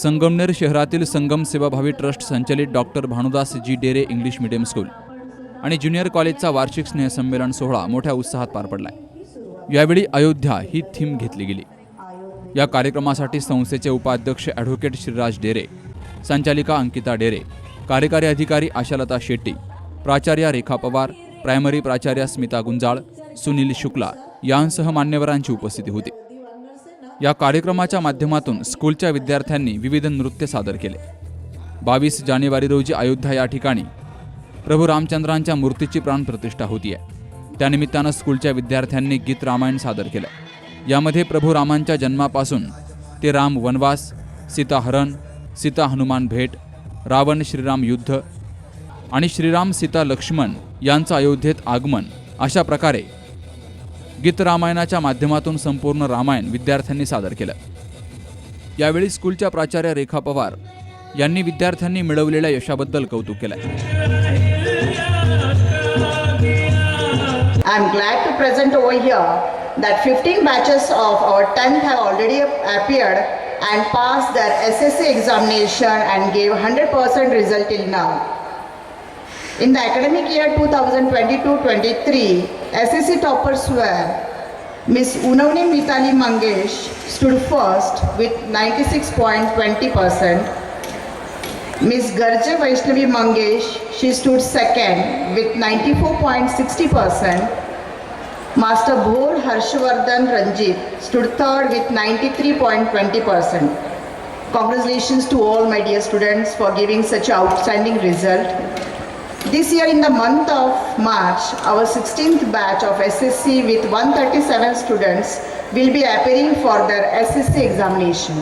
संगमनेर शहरातील संगम सेवाभावी ट्रस्ट संचलित doctor Bhanudas ji Dere English medium school आणि ज्युनियर कॉलेजचा वार्षिक स्नेहसंमेलन सोहळा मोठ्या उत्साहात पार पडलाय. यावेळी अयोध्या ही थीम घेतली गेली. या कार्यक्रमासाठी संस्थेचे उपाध्यक्ष ॲडव्होकेट श्रीराज डेरे संचालिका अंकिता डेरे कार्यकारी अधिकारी आशालता शेट्टी प्राचार्या रेखा पवार प्रायमरी प्राचार्या स्मिता गुंजाळ सुनील शुक्ला यांसह मान्यवरांची उपस्थिती होती. या कार्यक्रमाच्या माध्यमातून स्कूलच्या विद्यार्थ्यांनी विविध नृत्य सादर केले. बावीस जानेवारी रोजी अयोध्या या ठिकाणी प्रभू रामचंद्रांच्या मूर्तीची प्राणप्रतिष्ठा आहे त्यानिमित्तानं स्कूलच्या विद्यार्थ्यांनी गीत रामायण सादर केलं. यामध्ये प्रभू रामांच्या जन्मापासून ते राम वनवास सीता हरण सीता हनुमान भेट रावण श्रीराम युद्ध आणि श्रीराम सीता लक्ष्मण यांचं अयोध्येत आगमन अशा प्रकारे गीत रामायणाच्या माध्यमातून संपूर्ण रामायण विद्यार्थ्यांनी सादर केलं यावेळी स्कूलच्या प्राचार्य रेखा पवार यांनी विद्यार्थ्यांनी मिळवलेल्या यशाबद्दल कौतुक केलं I'm glad to present over here that 15 batches of our 10th have already appeared and passed their SSC examination and gave 100% result till now. In the academic year 2022-23, SSC toppers were Miss Unavni Mitali Mangesh stood first with 96.20%. Miss Garja Vaishnavi Mangesh, she stood second with 94.60%. Master Bhor Harshvardhan Ranjit stood third with 93.20%. Congratulations to all my dear students for giving such outstanding result. This year in the month of March, our 16th batch of SSC with 137 students will be appearing for their SSC examination.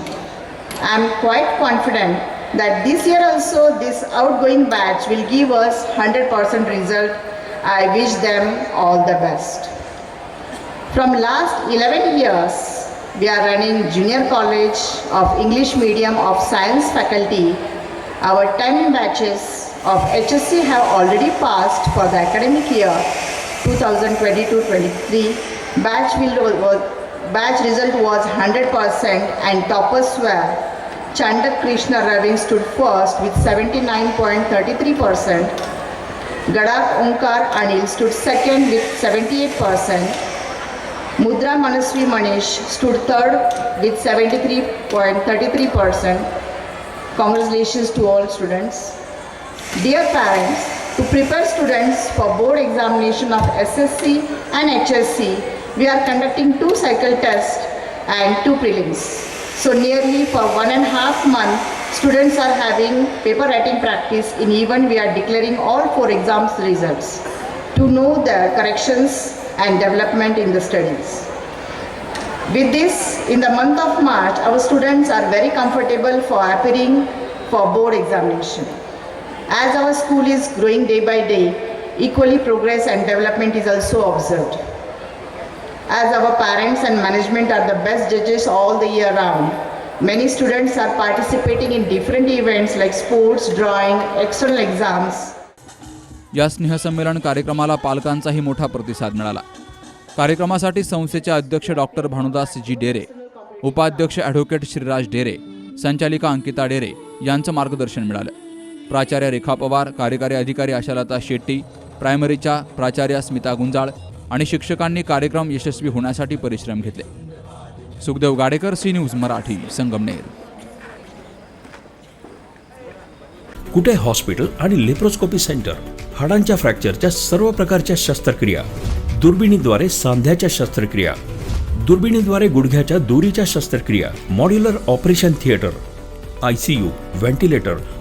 I am quite confident that this year also this outgoing batch will give us 100% result. I wish them all the best. From last 11 years, we are running junior college of English medium of science faculty. Our 10 batches of HSC have already passed for the academic year 2022-23. Batch uh, batch result was 100% and toppers were Chandak Krishna Ravi stood first with 79.33%. Gadak Onkar Anil stood second with 78%. Mudra Manasvi Manish stood third with 73.33%. Congratulations to all students. Dear parents, to prepare students for board examination of SSC and HSC, we are conducting two cycle tests and two prelims. So nearly for one and a half month, students are having paper writing practice in even we are declaring all four exams results to know the corrections and development in the studies. With this, in the month of March, our students are very comfortable for appearing for board examination. As our school is growing day by day, equally progress and development is also observed. As our parents and management are the best judges all the year round, many students are participating in different events like sports, drawing, external exams, या स्नेहसंमेलन कार्यक्रमाला पालकांचाही मोठा प्रतिसाद मिळाला कार्यक्रमासाठी संस्थेचे अध्यक्ष doctor Bhanudas जी डेरे उपाध्यक्ष advocate Shriraj डेरे संचालिका अंकिता डेरे यांचं मार्गदर्शन मिळालं प्राचार्य रेखा पवार कार्यकारी अधिकारी आशालता शेट्टी प्रायमरीच्या प्राचार्या स्मिता गुंजाळ आणि शिक्षकांनी कार्यक्रम यशस्वी होण्यासाठी परिश्रम घेतले. Sukhdev Gadekar C news Marathi Sangamner. Kute hospital आणि लेप्रोस्कोपी सेंटर? हाडांच्या फ्रॅक्चरच्या सर्व प्रकारच्या शस्त्रक्रिया. दुर्बिणीद्वारे सांध्याच्या शस्त्रक्रिया. दुर्बिणीद्वारे गुडघ्याच्या दोरीच्या शस्त्रक्रिया. Modular operation theatre. I C U ventilator